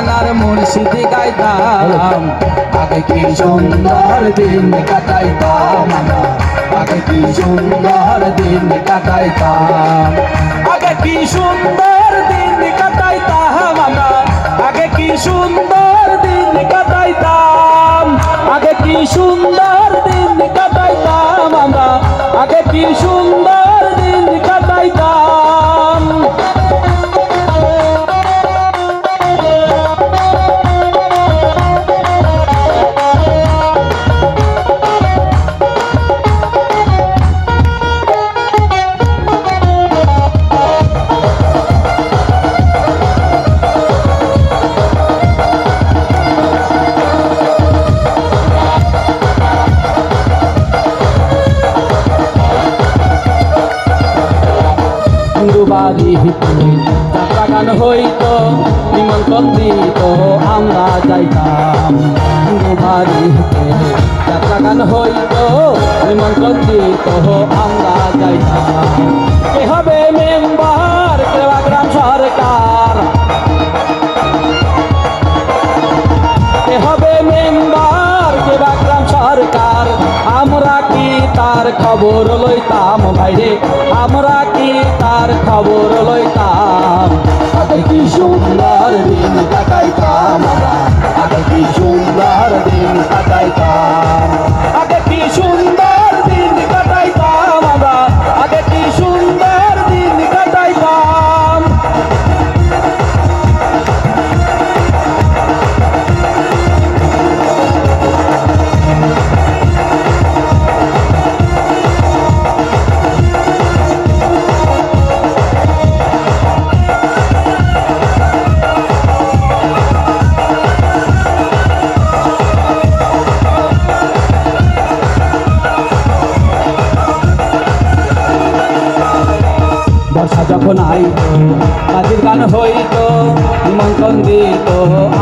গানার মুর্শিদি গাইতাম। আগে কি সুন্দর দিন কাটাইতাম আগে কি সুন্দর দিন কাটাইতাম। আগে কি সুন্দর হিন্দুবাড়ি যাত্রা গান হইত, নিমন্ত্রণ দিত, আমরা যাইতাম। হিন্দুবাড়ি যাত্রা গান হইত, নিমন্ত্রণ দিত, আমরা যাইতাম। কে হবে মেম্বার তার খবর লইতাম ভাইরে আমরা কি তার খবর লইতাম? কি সুন্দর দিন কাটাইতাম কি সুন্দর দিন কাটাইতাম? বর্ষা যখন আইতো কাজের গান হইতো নিমন্ত্রণ দিত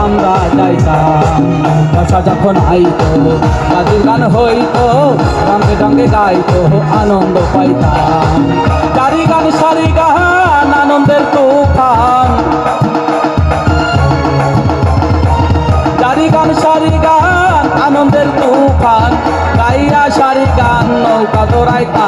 আমরা যাইতাম। বর্ষা যখন আইতো কাজের গান হইতো রঙে রঙে গাইতো আনন্দ পাইতাম। চারি গান, সারি গান, আনন্দের তুফান। চারি গান, সারি গান, আনন্দের তুফান। গাইয়া সারি গান, নৌকা দৌড়াইতাম।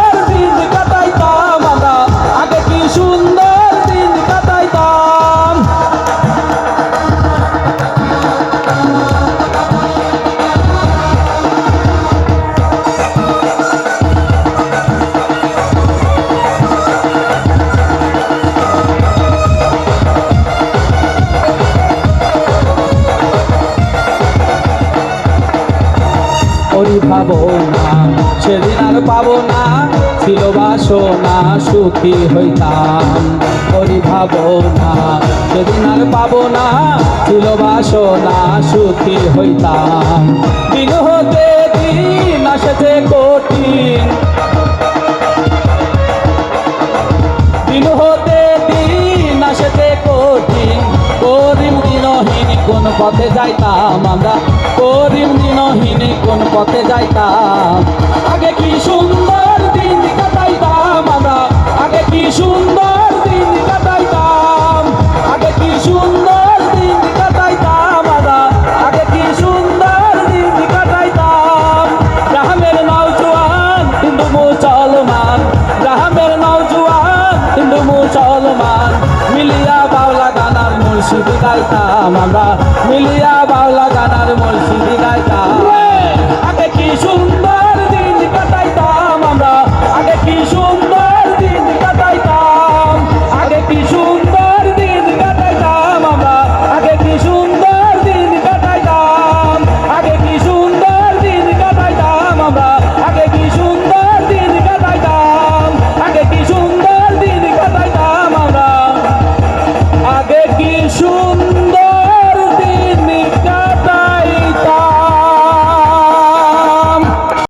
ওরি ভাবো না, সেদিন আর পাবো না, ছিল বাসনা, সুখী হইতাম। ওরি ভাবো না, সেদিন আর পাবো না, ছিল বাসনা, সুখী হইতাম। দিন হতে দিন আসেছে কঠিন পথে যাইতাম আমরা। করিম দিনহীন কোন পথে যাইতাম। আগে কি মুর্শিদি গাইতাম আমরা। মিলিয়া বাউলা গানার মসজিদি গাইতাম। আগে কি সুন্দর